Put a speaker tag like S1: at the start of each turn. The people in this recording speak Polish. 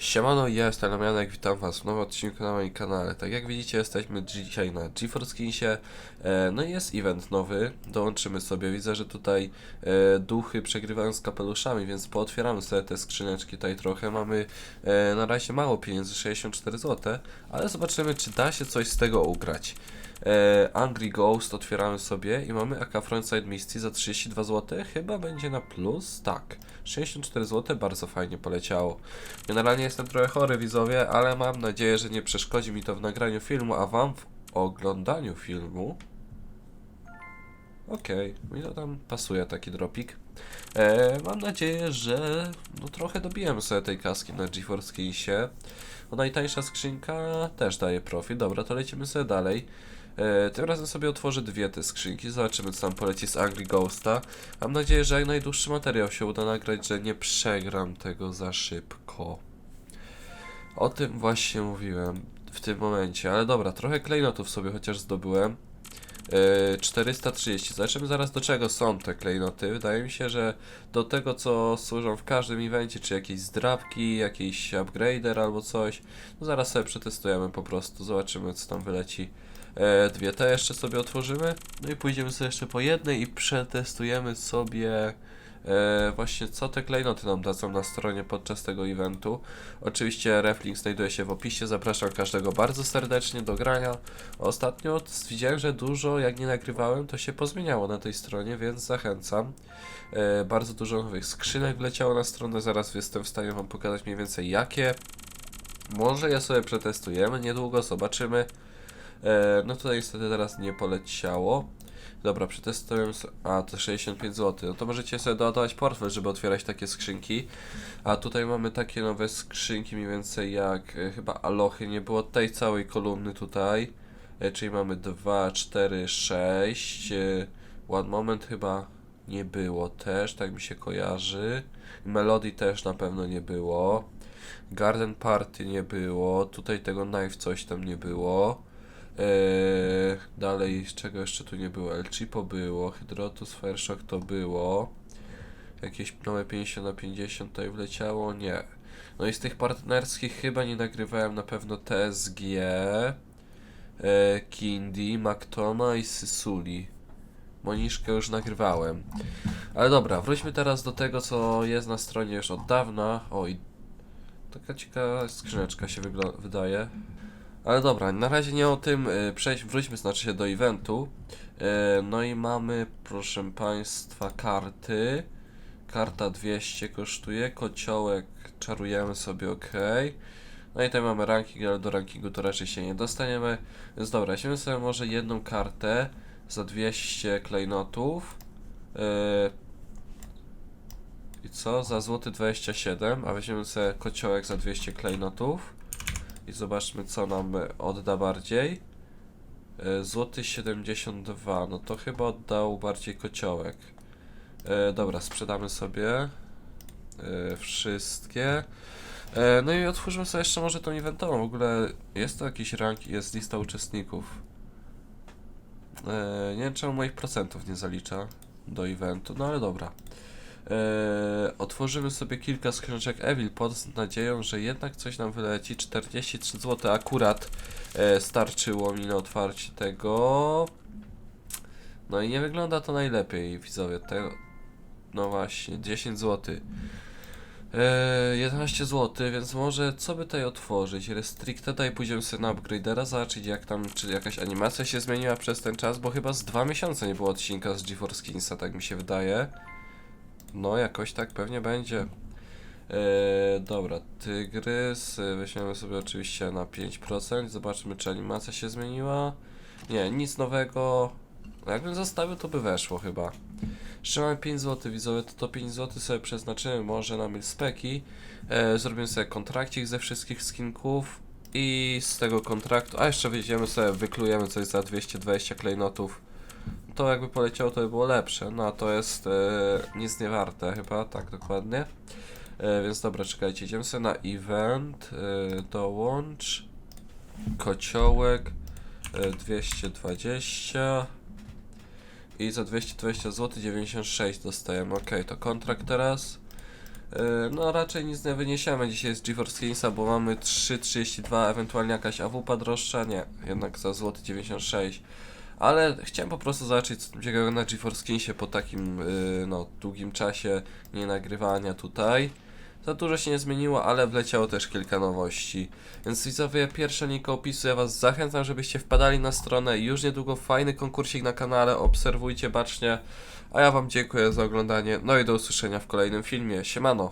S1: Siemano, ja jestem Damianek, witam was w nowym odcinku na moim kanale. Tak jak widzicie, jesteśmy dzisiaj na GeForce Kinsie, e, no i jest event nowy, dołączymy sobie. Widzę, że tutaj e, duchy przegrywają z kapeluszami, więc pootwieramy sobie te skrzyneczki tutaj trochę. Mamy e, na razie mało pieniędzy, 64 zł, ale zobaczymy, czy da się coś z tego ugrać. E, Angry Ghost otwieramy sobie i mamy AK Frontside Misty za 32 zł, chyba będzie na plus, tak. 64 zł, bardzo fajnie poleciało. Generalnie jestem trochę chory widzowie, ale mam nadzieję, że nie przeszkodzi mi to w nagraniu filmu, a wam w oglądaniu filmu. Okej, mi to tam pasuje taki dropik. E, mam nadzieję, że no trochę dobijemy sobie tej kaski na GeForce Kinsie. No najtańsza skrzynka też daje profit. Dobra, to lecimy sobie dalej. E, tym razem sobie otworzę dwie te skrzynki, zobaczymy co tam poleci z Angry Ghosta. Mam nadzieję, że jak najdłuższy materiał się uda nagrać, że nie przegram tego za szybko. O tym właśnie mówiłem w tym momencie, ale dobra, trochę klejnotów sobie chociaż zdobyłem. Yy, 430. Zobaczymy zaraz do czego są te klejnoty. Wydaje mi się, że do tego co służą w każdym evencie, czy jakieś zdrabki, jakiś upgrader albo coś. No zaraz sobie przetestujemy po prostu, zobaczymy co tam wyleci. E, dwie te jeszcze sobie otworzymy. No i pójdziemy sobie jeszcze po jednej i przetestujemy sobie e, właśnie co te klejnoty nam dadzą na stronie podczas tego eventu. Oczywiście reflink znajduje się w opisie, zapraszam każdego bardzo serdecznie do grania. Ostatnio widziałem, że dużo jak nie nagrywałem to się pozmieniało na tej stronie, więc zachęcam. E, bardzo dużo nowych skrzynek wleciało na stronę, zaraz jestem w stanie wam pokazać mniej więcej jakie. Może je sobie przetestujemy niedługo, zobaczymy. E, no tutaj niestety teraz nie poleciało. Dobra, przetestujemy so- A, to 65 zł. No to możecie sobie doładować portfel, żeby otwierać takie skrzynki. A tutaj mamy takie nowe skrzynki, mniej więcej jak e, chyba Alochy. Nie było tej całej kolumny tutaj. E, czyli mamy 2, 4, 6. E, One Moment chyba nie było też, tak mi się kojarzy. Melody też na pewno nie było. Garden Party nie było. Tutaj tego Knife coś tam nie było. Eee, dalej, z czego jeszcze tu nie było? El Chipo było, Hydrotus, Fireshock to było. Jakieś nowe 50 na 50 tutaj wleciało? Nie. No i z tych partnerskich chyba nie nagrywałem na pewno TSG, e, Kindy, Mactona i Sysuli. Moniszkę już nagrywałem. Ale dobra, wróćmy teraz do tego, co jest na stronie już od dawna. Oj, taka ciekawa skrzyneczka się wydaje. Ale dobra, na razie nie o tym. y, Przejdź, wróćmy znaczy się do eventu. Y, No i mamy, proszę Państwa, karty. Karta 200 kosztuje, kociołek czarujemy sobie ok. No i tutaj mamy ranking, ale do rankingu to raczej się nie dostaniemy. Więc dobra, weźmiemy sobie może jedną kartę za 200 klejnotów. Y, I co? Za złoty 27, a weźmiemy sobie kociołek za 200 klejnotów. I zobaczmy co nam odda bardziej. E, Złoty 72, no to chyba oddał bardziej kociołek. E, dobra, sprzedamy sobie e, wszystkie. No i otwórzmy sobie jeszcze może tą eventową. W ogóle jest to jakiś rank, jest lista uczestników. Nie wiem czemu moich procentów nie zalicza do eventu, no ale dobra. Eee, otworzymy sobie kilka skrzyneczek Evil pod z nadzieją, że jednak coś nam wyleci. 43 zł akurat e, starczyło mi na otwarcie tego. No i nie wygląda to najlepiej, widzowie. Tego... No właśnie, 10 zł. Eee, 11 zł, więc może co by tutaj otworzyć? Restricted i pójdziemy sobie na upgradera, zobaczyć jak tam, czy jakaś animacja się zmieniła przez ten czas, bo chyba z dwa miesiące nie było odcinka z GeForce Kinsa, tak mi się wydaje. No, jakoś tak pewnie będzie. Eee, dobra, tygrys. e, Weźmiemy sobie oczywiście na 5%. Zobaczymy, czy animacja się zmieniła. Nie, nic nowego. No, Jakbym zostawił, to by weszło chyba. Jeszcze mamy 5 zł, widzowie, to to 5 zł sobie przeznaczymy może na milspeki. E, zrobimy sobie kontrakcik ze wszystkich skinków. I z tego kontraktu, a jeszcze wyjdziemy sobie, wyklujemy coś za 220 klejnotów to jakby poleciało, to by było lepsze. No a to jest e, nic nie warte chyba, tak dokładnie. E, więc dobra, czekajcie, idziemy sobie na event, e, dołącz, kociołek, e, 220 i za 220 zł 96 dostajemy. Ok, to kontrakt teraz. Yy, No raczej nic nie wyniesiemy dzisiaj z GeForce Gamesa, bo mamy 3,32, ewentualnie jakaś AWP droższa, nie, jednak za złoty 96. Ale chciałem po prostu zobaczyć co ciekawego na GeForce Gamesie po takim yy, no, długim czasie nie nagrywania tutaj. Za dużo się nie zmieniło, ale wleciało też kilka nowości. Więc widzowie, pierwsze link opisu, ja was zachęcam, żebyście wpadali na stronę. Już niedługo fajny konkursik na kanale, obserwujcie bacznie. A ja wam dziękuję za oglądanie, no i do usłyszenia w kolejnym filmie. Siemano!